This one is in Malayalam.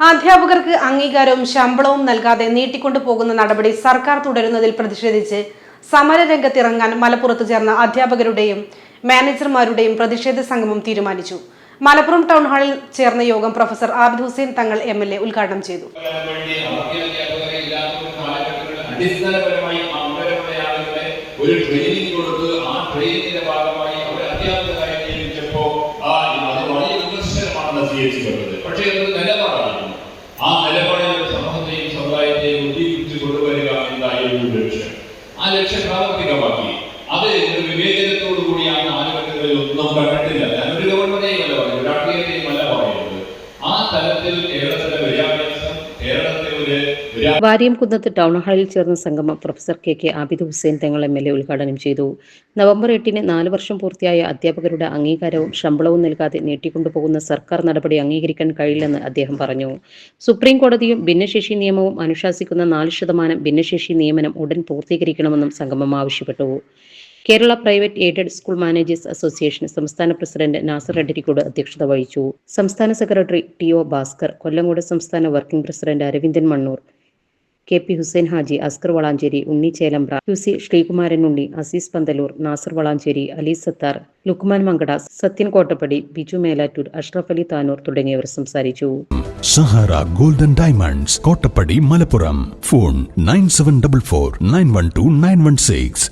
അധ്യാപകർക്ക് അംഗീകാരവും ശമ്പളവും നൽകാതെ നീട്ടിക്കൊണ്ടു പോകുന്ന നടപടി സർക്കാർ തുടരുന്നതിൽ പ്രതിഷേധിച്ച് സമരരംഗത്തിറങ്ങാൻ മലപ്പുറത്ത് ചേർന്ന അധ്യാപകരുടെയും മാനേജർമാരുടെയും പ്രതിഷേധ സംഗമം തീരുമാനിച്ചു. മലപ്പുറം ടൗൺ ഹാളിൽ ചേർന്ന യോഗം professor Abid Hussain Thangal M L A ഉദ്ഘാടനം ചെയ്തു. ഒരു ട്രെയിനിങ് കൊടുത്ത് ആ ട്രെയിനിങ്ങിന്റെ ഭാഗമായി അവരെ അധ്യാപകരായി നിയമിച്ചപ്പോൾ ആ വളരെ വിമർശനമാണ് സി എന്തായിരുന്നു ലക്ഷ്യം ആ ലക്ഷ്യം പ്രാവർത്തികമാക്കി അത് ഒരു വിവേചനത്തോടു കൂടിയാണ് കാലഘട്ടങ്ങളിൽ ഒന്നും കണ്ടിട്ടില്ല ഒരു ഗവൺമെന്റിനെയും അല്ല പറയുന്നത്. രാഷ്ട്രീയത്തെയും അല്ല പറയുന്നത്. ആ തലത്തിൽ ഒരു വിദ്യാ വാര്യം ടൗൺ ഹാളിൽ ചേർന്ന സംഗമം professor K K Abid Hussain Thangal M L A ഉദ്ഘാടനം ചെയ്തു. നവംബർ എട്ടിന് നാല് വർഷം പൂർത്തിയായ അധ്യാപകരുടെ അംഗീകാരവും ശമ്പളവും നൽകാതെ നീട്ടിക്കൊണ്ടുപോകുന്ന സർക്കാർ നടപടി അംഗീകരിക്കാൻ കഴിയില്ലെന്ന് അദ്ദേഹം പറഞ്ഞു. സുപ്രീം കോടതിയും ഭിന്നശേഷി നിയമവും അനുശാസിക്കുന്ന നാല് ശതമാനം ഭിന്നശേഷി നിയമനം ഉടൻ പൂർത്തീകരിക്കണമെന്നും സംഗമം ആവശ്യപ്പെട്ടു. Kerala private aided school managers association സംസ്ഥാന പ്രസിഡന്റ് നാസർ അഡരിക്കോട് അധ്യക്ഷത വഹിച്ചു. സംസ്ഥാന secretary T O Bhaskar Kollengode സംസ്ഥാന working president Aravindan Mannur K P Hussain Haji Askar Valanchery Unni Chelembra U C Sreekumaran Unni Azeez Pandalur Nasar Valanchery Ali Sathar Lukman Mankada Sathyan Kottappadi Biju Melattur Ashraf Ali Tanur തുടങ്ങിയവർ സംസാരിച്ചു. Sahara golden diamonds Kottappadi Malappuram. Phone nine seven double four nine one two nine one six.